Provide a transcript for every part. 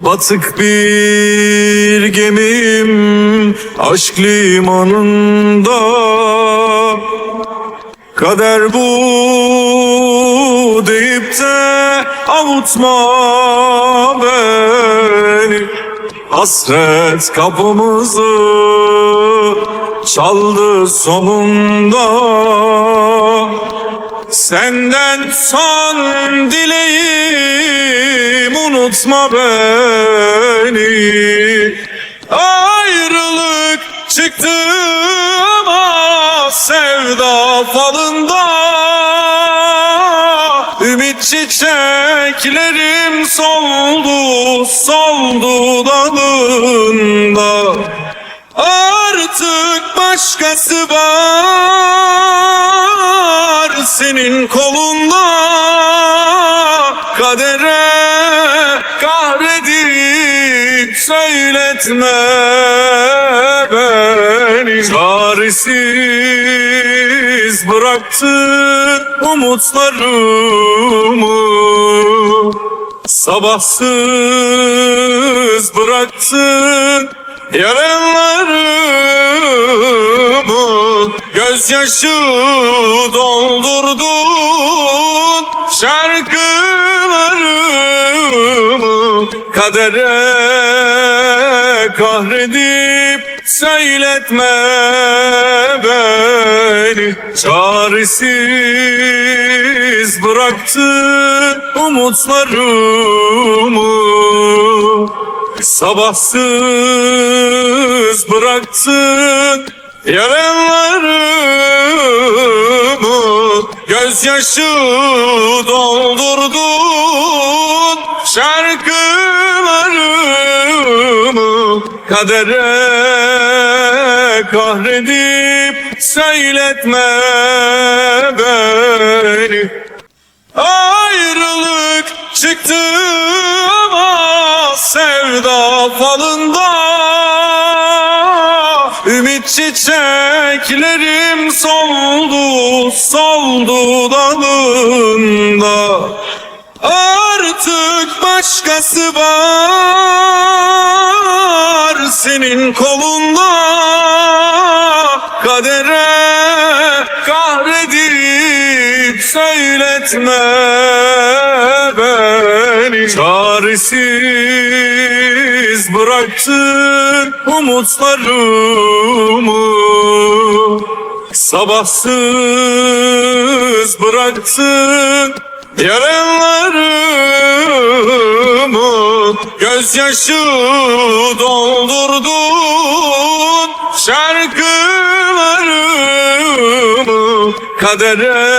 Batık bir gemim aşk limanında. Kader bu deyip de avutma beni. Hasret kapımızı çaldı sonunda. Senden son dileğim unutma beni. Ayrılık çıktı ama sevda falında. Ümit çiçeklerim soldu, soldu dalında. Artık başkası var senin kolunda. Kadere söyletme beni. Çaresiz bıraktın umutlarımı. Sabahsız bıraktın Yarınlarımı gözyaşı doldurdun Şarkılarımı kadere kahredip söyletme beni. Çaresiz bıraktın umutlarımı. Sabahsız bıraktın yarınlarımı Gözyaşı doldurdun şarkılarımı Kadere kahredip söyletme beni. Ayrılık çıktı ama sevda falında. Ümit çiçeklerim soldu dalında Artık başkası var. Senin kolunda Kadere kahredip söyletme beni. Çaresiz bıraktın umutlarımı Sabahsız bıraktın yarınlarımı Gözyaşı doldurdun şarkılarımı. Kadere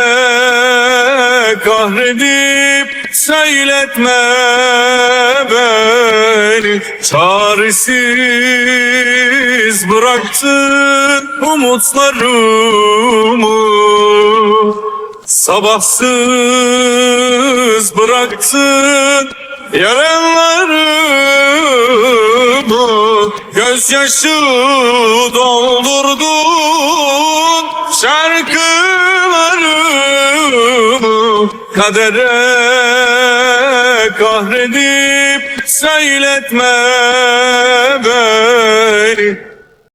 kahredip söyletme beni. Çaresiz bıraktın umutlarımı Sabahsız bıraktın. Yarınlarımı Gözyaşı doldurdun. Şarkılarımı Kadere kahredip söyletme beni